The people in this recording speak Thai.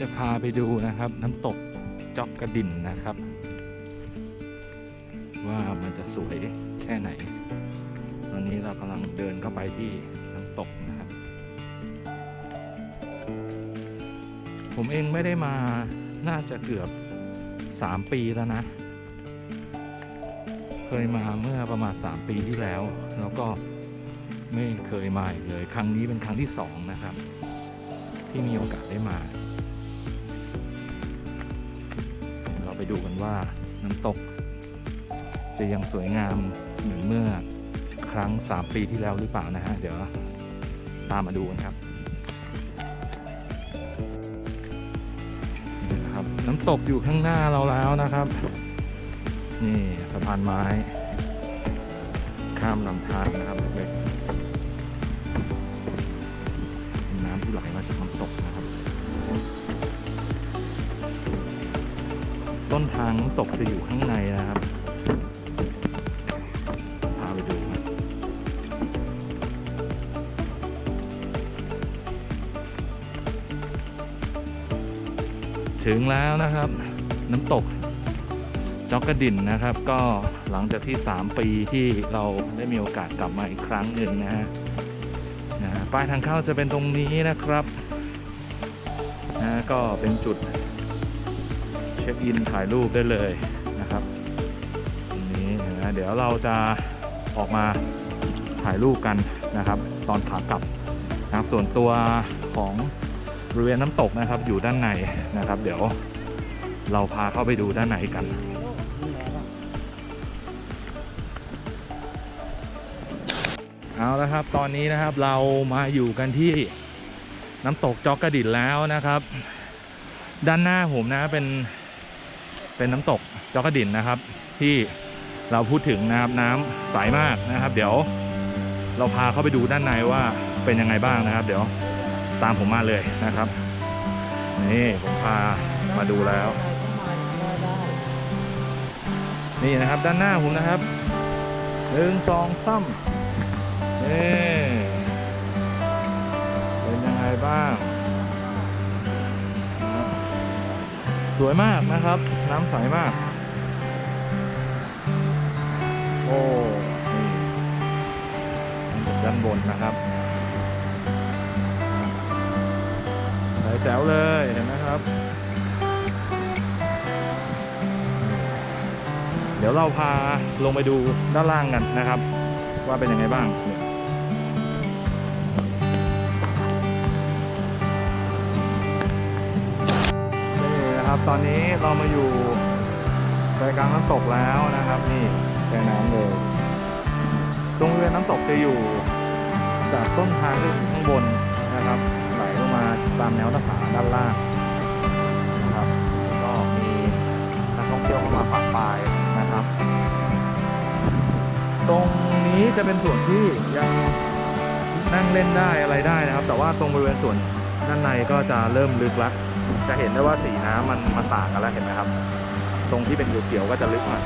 จะพาไปดูนะครับ น้ำตกจอกกระดินนะครับ ว่ามันจะสวยแค่ไหน ตอนนี้เรากำลังเดินเข้าไปที่น้ำตกนะครับ ผมเองไม่ได้มาน่าจะเกือบสามปีแล้วนะ เคยมาเมื่อประมาณสามปีที่แล้ว แล้วก็ไม่เคยมาอีกเลย ครั้งนี้เป็นครั้งที่สองนะครับ ที่มีโอกาสได้มา ไปดูกันว่าน้ำตก จะยังสวยงามเหมือนเมื่อครั้งสามปีที่แล้วหรือเปล่านะฮะ เดี๋ยวตามมาดูกันครับนี่นะครับ น้ำตกอยู่ข้างหน้าเราแล้วนะครับ นี่สะพานไม้ ข้ามลำธารนะครับเล็ก ต้นทางน้ำตกจะอยู่ข้างในนะครับพาไปดูครับถึงแล้วนะครับ น้ำตกจอกกระดินนะครับ ก็หลังจากที่ 3 ปีที่เราได้มีโอกาสกลับมาอีกครั้งหนึ่งนะฮะนะฮะป้ายทางเข้าจะเป็นตรงนี้นะครับนะก็เป็นจุด ช็คอินถ่ายรูปได้เลยนะครับตรงนี้นะเดี๋ยวเราจะออกมาถ่ายรูปกันนะครับ ตอนขากลับนะครับส่วนตัวของบริเวณน้ำตกนะครับ อยู่ด้านในนะครับ เดี๋ยวเราพาเข้าไปดูด้านในกันเอาละครับตอนนี้นะครับเรามาอยู่กันที่น้ำตกจอกกระดิ่นแล้วนะครับ ด้านหน้าผมนะเป็น เป็นน้ำตกจอกระดินนะครับ ที่เราพูดถึงนะครับน้ำใสมากนะครับ เดี๋ยวเราพาเข้าไปดูด้านในว่าเป็นยังไงบ้างนะครับ เดี๋ยวตามผมมาเลยนะครับนี่ผมพามาดูแล้ว นี่นะครับด้านหน้าผมนะครับหนึ่งสองสามนี่เป็นยังไงบ้าง สวยมากนะครับ น้ำใสมาก โอ้นี่ด้านบนนะครับใสแจ๋วเลยเห็นไหมครับ เดี๋ยวเราพาลงไปดูด้านล่างกันนะครับ ว่าเป็นยังไงบ้าง ตอนนี้เรามาอยู่ใจกลางน้ำตกแล้วนะครับ นี่แค่น้ำเลยตรงบริเวณน้ำตกจะอยู่ จากต้นทางที่อยู่ข้างบนนะครับ ไหลลงมาตามแนวหน้าผาด้านล่างนะครับก็มีนักท่องเที่ยวเข้ามาปะปายนะครับ ตรงนี้จะเป็นส่วนที่ยังนั่งเล่นได้อะไรได้นะครับ แต่ว่าตรงบริเวณส่วนด้านในก็จะเริ่มลึกแล้ว จะเห็นได้ว่าสีน้ำมันมาต่างกันแล้วเห็นไหมครับ ตรงที่เป็นเขียวๆก็จะลึกหน่อย